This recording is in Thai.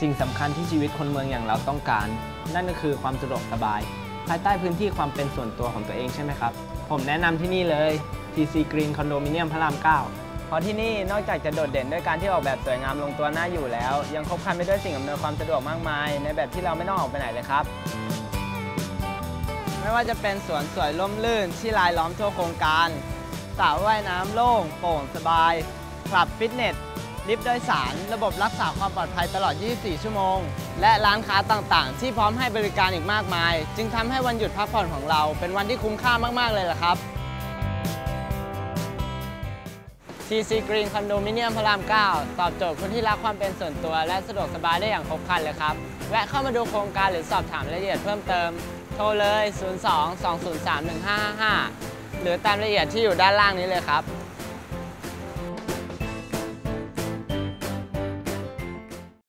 สิ่งสำคัญที่ชีวิตคนเมืองอย่างเราต้องการ นั่นก็คือความสะดวกสบาย ภายใต้พื้นที่ความเป็นส่วนตัวของตัวเองใช่ไหมครับ ผมแนะนำที่นี่เลย TC Green Condominium พระราม 9 เพราะที่นี่นอกจากจะโดดเด่นด้วยการที่ออกแบบสวยงามลงตัวน่าอยู่แล้ว ยังครบครันไปด้วยสิ่งอำนวยความสะดวกมากมาย ในแบบที่เราไม่ต้องออกไปไหนเลยครับ ไม่ว่าจะเป็นสวนสวยร่มรื่นที่รายล้อมทั่วโครงการสระว่ายน้ำโล่งโปร่งสบายคลับฟิตเนส ลิฟต์โดยสาร ระบบรักษาความปลอดภัยตลอด 24 ชั่วโมง และร้านค้าต่างๆ ที่พร้อมให้บริการอีกมากมาย จึงทำให้วันหยุดพักผ่อนของเรา เป็นวันที่คุ้มค่ามากๆเลยล่ะครับ TC Green Condominium พระราม 9 ตอบโจทย์คนที่รักความเป็นส่วนตัว และสะดวกสบายได้อย่างครบครันเลยครับ แวะเข้ามาดูโครงการหรือสอบถามรายละเอียดเพิ่มเติม โทรเลย 02 203 1555 หรือตามรายละเอียดที่อยู่ด้านล่างนี้เลยครับ